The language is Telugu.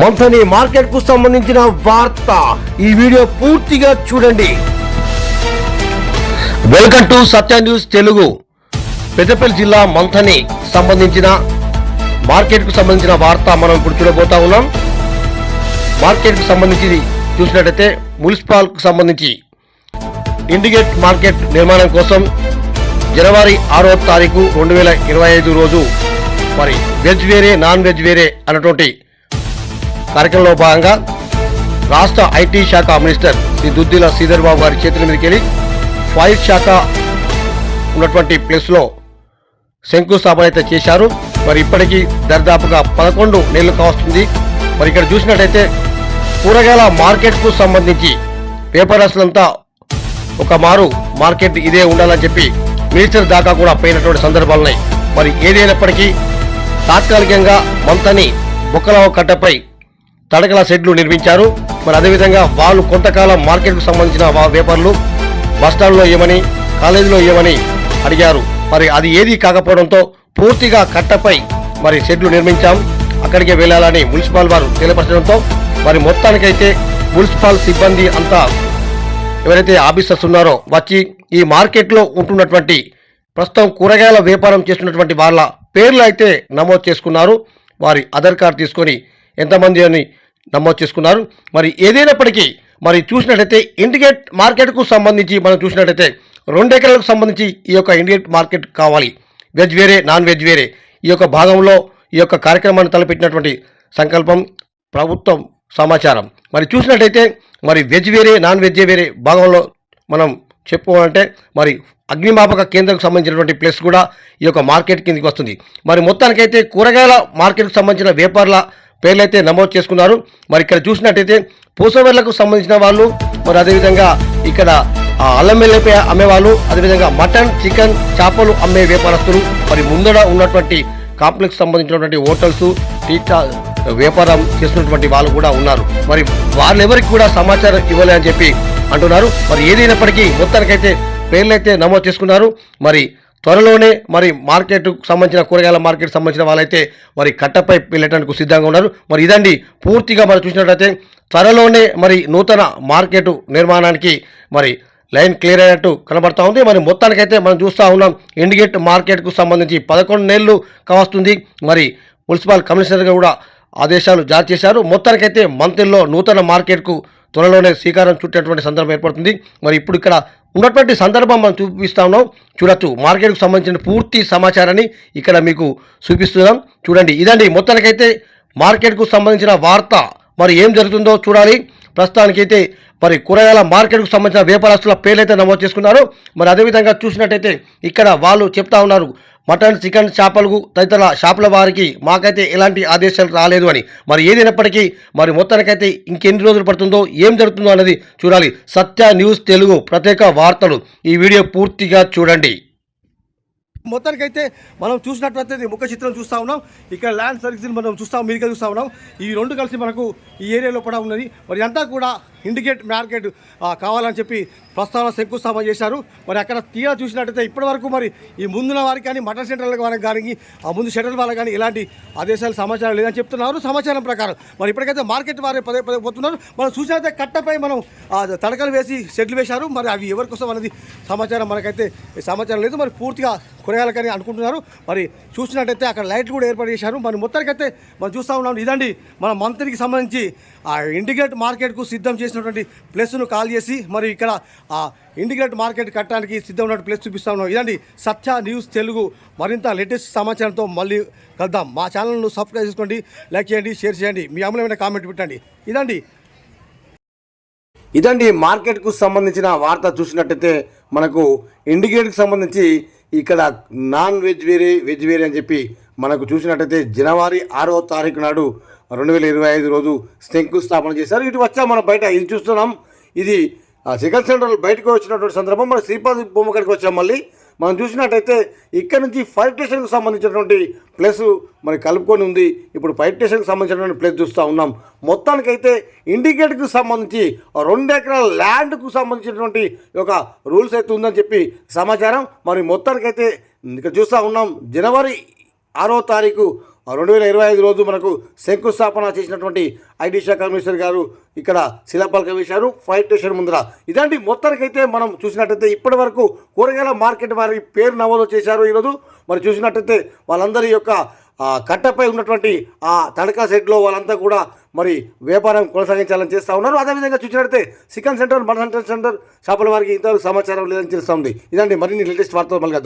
మంథని మార్కెట్కు సంబంధించిన వార్త. ఈ వీడియో పూర్తిగా చూడండి. Welcome to Satya news Telugu. Peddapalli జిల్లా మంథని సంబంధించిన మార్కెట్కు సంబంధించిన వార్త మనం ఇప్పుడు చూడబోతా ఉన్నాం. మార్కెట్కు సంబంధించి చూసినట్టయితే మున్సిపాల్కు సంబంధించి ఇండిగేట్ మార్కెట్ నిర్మాణం కోసం జనవరి ఆరో తారీఖు రెండు వేల ఇరవై ఐదు రోజు మరి వెజ్ వేరే నాన్ వెజ్ వేరే అన్నటువంటి కార్యక్రమంలో భాగంగా రాష్ట్ర ఐటీ శాఖ మినిస్టర్ శ్రీ దుద్దిల శ్రీధర్ బాబు గారి చేతుల మీదకి వెళ్ళి ఫైర్ శాఖ ఉన్నటువంటి ప్లేస్లో శంకుస్థాపన అయితే చేశారు. మరి ఇప్పటికీ దరిదాపుగా పదకొండు నెలలు కావస్తుంది. మరి ఇక్కడ చూసినట్టయితే కూరగాయల మార్కెట్కు సంబంధించి పేపర్స్లంతా ఒక మారు మార్కెట్ ఇదే ఉండాలని చెప్పి మినిస్టర్ దాకా కూడా పోయినటువంటి సందర్భాలు ఉన్నాయి. మరి ఏదైనప్పటికీ తాత్కాలికంగా మంతని బొక్కలవ కట్టపై తడకల షెడ్లు నిర్మించారు. మరి అదేవిధంగా వాళ్ళు కొంతకాలం మార్కెట్కు సంబంధించిన వ్యాపారులు బస్టాండ్లో ఏమని కాలేజీలో ఏమని అడిగారు. మరి అది ఏది కాకపోవడంతో పూర్తిగా కట్టపై మరి షెడ్లు నిర్మించాం. అక్కడికే వెళ్ళాలని మున్సిపల్ వారు తెలియపరచడంతో మరి మొత్తానికైతే మున్సిపల్ సిబ్బంది అంతా ఎవరైతే ఆఫీసర్స్ ఉన్నారో వచ్చి ఈ మార్కెట్లో ఉంటున్నటువంటి ప్రస్తుతం కూరగాయల వ్యాపారం చేస్తున్నటువంటి వాళ్ళ పేర్లు అయితే నమోదు చేసుకున్నారు. వారి ఆధార్ కార్డు తీసుకొని ఎంతమంది అని నమోదు చేసుకున్నారు. మరి ఏదైనప్పటికీ మరి చూసినట్టయితే ఇండిగేట్ మార్కెట్కు సంబంధించి మనం చూసినట్టయితే రెండు ఎకరాలకు సంబంధించి ఈ యొక్క ఇండిగేట్ మార్కెట్ కావాలి. వెజ్ వేరే నాన్ వెజ్ వేరే. ఈ యొక్క భాగంలో ఈ యొక్క కార్యక్రమాన్ని తలపెట్టినటువంటి సంకల్పం ప్రభుత్వం సమాచారం. మరి చూసినట్టయితే మరి వెజ్ వేరే నాన్ వెజ్ వేరే భాగంలో మనం చెప్పుకోవాలంటే మరి అగ్నిమాపక కేంద్రంకు సంబంధించినటువంటి ప్లేస్ కూడా ఈ యొక్క మార్కెట్ కిందకి వస్తుంది. మరి మొత్తానికైతే కూరగాయల మార్కెట్కు సంబంధించిన వ్యాపారుల పేర్లైతే నమోదు చేసుకున్నారు. మరి ఇక్కడ చూసినట్టయితే పూసవర్లకు సంబంధించిన వాళ్ళు మరి అదేవిధంగా ఇక్కడ ఆ, అల్లం వెల్లిపాయ అమ్మేవాళ్ళు అదేవిధంగా మటన్ చికెన్ చేపలు అమ్మే వ్యాపారస్తులు మరి ముందర ఉన్నటువంటి కాంప్లెక్స్ సంబంధించినటువంటి హోటల్స్ టీటా వ్యాపారం చేస్తున్నటువంటి వాళ్ళు కూడా ఉన్నారు. మరి వాళ్ళెవరికి కూడా సమాచారం ఇవ్వలే అని చెప్పి అంటున్నారు. మరి ఏదైనప్పటికీ మొత్తానికైతే పేర్లైతే నమోదు చేసుకున్నారు. మరి త్వరలోనే మరి మార్కెట్కు సంబంధించిన కూరగాయల మార్కెట్ సంబంధించిన వాళ్ళైతే మరి కట్టపై వెళ్ళటానికి సిద్ధంగా ఉన్నారు. మరి ఇదండి పూర్తిగా మనం చూసినట్లయితే త్వరలోనే మరి నూతన మార్కెట్ నిర్మాణానికి మరి లైన్ క్లియర్ అయినట్టు కనబడతా ఉంది. మరి మొత్తానికైతే మనం చూస్తూ ఉన్నాం ఇండిగేట్ మార్కెట్కు సంబంధించి పదకొండు నెలలు కావస్తుంది. మరి మున్సిపల్ కమిషనర్గా కూడా ఆదేశాలు జారీ చేశారు. మొత్తానికైతే మంత్రిలో నూతన మార్కెట్కు త్వరలోనే శ్రీకారం చుట్టేటువంటి సందర్భం ఏర్పడుతుంది. మరి ఇప్పుడు ఇక్కడ ఉన్నటువంటి సందర్భం మనం చూపిస్తా ఉన్నాం. చూడొచ్చు. మార్కెట్కు సంబంధించిన పూర్తి సమాచారాన్ని ఇక్కడ మీకు చూపిస్తున్నాం. చూడండి. ఇదండి. మొత్తానికైతే మార్కెట్కు సంబంధించిన వార్త మరి ఏం జరుగుతుందో చూడాలి. ప్రస్తుతానికైతే మరి కూరగాయల మార్కెట్కు సంబంధించిన వ్యాపారస్తుల పేర్లైతే నమోదు చేసుకున్నారు. మరి అదేవిధంగా చూసినట్టయితే ఇక్కడ వాళ్ళు చెప్తా ఉన్నారు. మటన్ చికెన్ చేపలకు తదితర షాపుల వారికి మాకైతే ఎలాంటి ఆదేశాలు రాలేదు అని. మరి ఏదైనప్పటికీ మరి మొత్తానికైతే ఇంకెన్ని రోజులు పడుతుందో ఏం జరుగుతుందో అనేది చూడాలి. సత్య న్యూస్ తెలుగు ప్రత్యేక వార్తలు. ఈ వీడియో పూర్తిగా చూడండి. మొత్తానికైతే మనం చూసినట్లయితే ముఖ చిత్రం చూస్తూ ఉన్నాం. ఇక్కడ ల్యాండ్ సర్వీస్ని మనం చూస్తాం మీరుగా చూస్తూ ఉన్నాం. ఈ రెండు కలిసి మనకు ఈ ఏరియాలో కూడా ఉన్నది. మరి అంతా కూడా ఇండికేట్ మార్కెట్ కావాలని చెప్పి ప్రస్తావన శంకుస్థాపన చేశారు. మరి అక్కడ తీరా చూసినట్టయితే ఇప్పటి వరకు మరి ఈ ముందున్న వారికి కానీ మటన్ సెంటర్లకు వారికి కానీ ఆ ముందు షెటర్ వాళ్ళకి కానీ ఇలాంటి ఆదేశాలు సమాచారం లేదని చెప్తున్నారు. సమాచారం ప్రకారం మరి ఇప్పటికైతే మార్కెట్ వారే పదే పదే పోతున్నారు. మనం చూసినైతే కట్టపై మనం తడకలు వేసి షెడ్లు వేశారు. మరి అవి ఎవరి కోసం అనేది సమాచారం మనకైతే సమాచారం లేదు. మరి పూర్తిగా కూరగాయలకని అనుకుంటున్నారు. మరి చూసినట్టయితే అక్కడ లైట్లు కూడా ఏర్పాటు చేశారు. మరి మొత్తానికైతే మనం చూస్తూ ఉన్నాం. ఇదండి మన మంత్రికి సంబంధించి ఆ ఇండికేట్ మార్కెట్కు సిద్ధం చేసినటువంటి ప్లేస్ను కాల్ చేసి మరి ఇక్కడ ఆ ఇండిగేట్ మార్కెట్ కట్టడానికి సిద్ధం ఉన్న ప్లేస్ చూపిస్తా ఉన్నాం. ఇదండి సత్య న్యూస్ తెలుగు. మరింత లేటెస్ట్ సమాచారంతో మళ్ళీ కలుద్దాం. మా ఛానల్ను సబ్స్క్రైబ్ చేసుకోండి లైక్ చేయండి షేర్ చేయండి. మీ అమూల్యమైన కామెంట్ పెట్టండి. ఇదండి. ఇదండి మార్కెట్కు సంబంధించిన వార్త చూసినట్టయితే మనకు ఇండికేట్కి సంబంధించి ఇక్కడ నాన్ వెజ్ వేరే వెజ్ వేరే అని చెప్పి మనకు చూసినట్టయితే జనవరి ఆరో తారీఖు నాడు రెండు వేల ఇరవై ఐదు రోజు శంకుస్థాపన చేశారు. ఇటు వచ్చా మనం బయట ఇది చూస్తున్నాం. ఇది ఆ చికెన్ సెంటర్ బయటకు వచ్చినటువంటి సందర్భం. మన శ్రీపాద బొమ్మ కాడికి వచ్చాం మళ్ళీ. మనం చూసినట్టయితే ఇక్కడ నుంచి ఫైర్ స్టేషన్కు సంబంధించినటువంటి ప్లేస్ మరి కలుపుకొని ఉంది. ఇప్పుడు ఫైర్ స్టేషన్కి సంబంధించినటువంటి ప్లేస్ చూస్తూ ఉన్నాం. మొత్తానికైతే ఇండికేట్కి సంబంధించి రెండు ఎకరాల ల్యాండ్కు సంబంధించినటువంటి ఒక రూల్స్ అయితే ఉందని చెప్పి సమాచారం. మరి మొత్తానికైతే ఇక్కడ చూస్తూ ఉన్నాం. జనవరి ఆరో తారీఖు రెండు వేల ఇరవై ఐదు రోజు మనకు శంకుస్థాపన చేసినటువంటి ఐటీ శాఖ కమిషనర్ గారు ఇక్కడ శిలాపలకం వేశారు ఫైర్ స్టేషన్ ముందర. ఇలాంటి మొత్తానికైతే మనం చూసినట్టయితే ఇప్పటి వరకు కూరగాయల మార్కెట్ వారి పేరు నమోదు చేశారు ఈరోజు. మరి చూసినట్టయితే వాళ్ళందరి యొక్క కట్టపై ఉన్నటువంటి ఆ తడకా సెట్లో వాళ్ళంతా కూడా మరి వ్యాపారం కొనసాగించాలని చేస్తూ ఉన్నారు. అదేవిధంగా చూసినట్టయితే చికెన్ సెంటర్ మటన్ సెంటర్ షాపుల వారికి ఇంతవరకు సమాచారం లేదని తెలుస్తుంది. ఇదండి మరిన్ని లేటెస్ట్ వార్తలు మళ్ళీ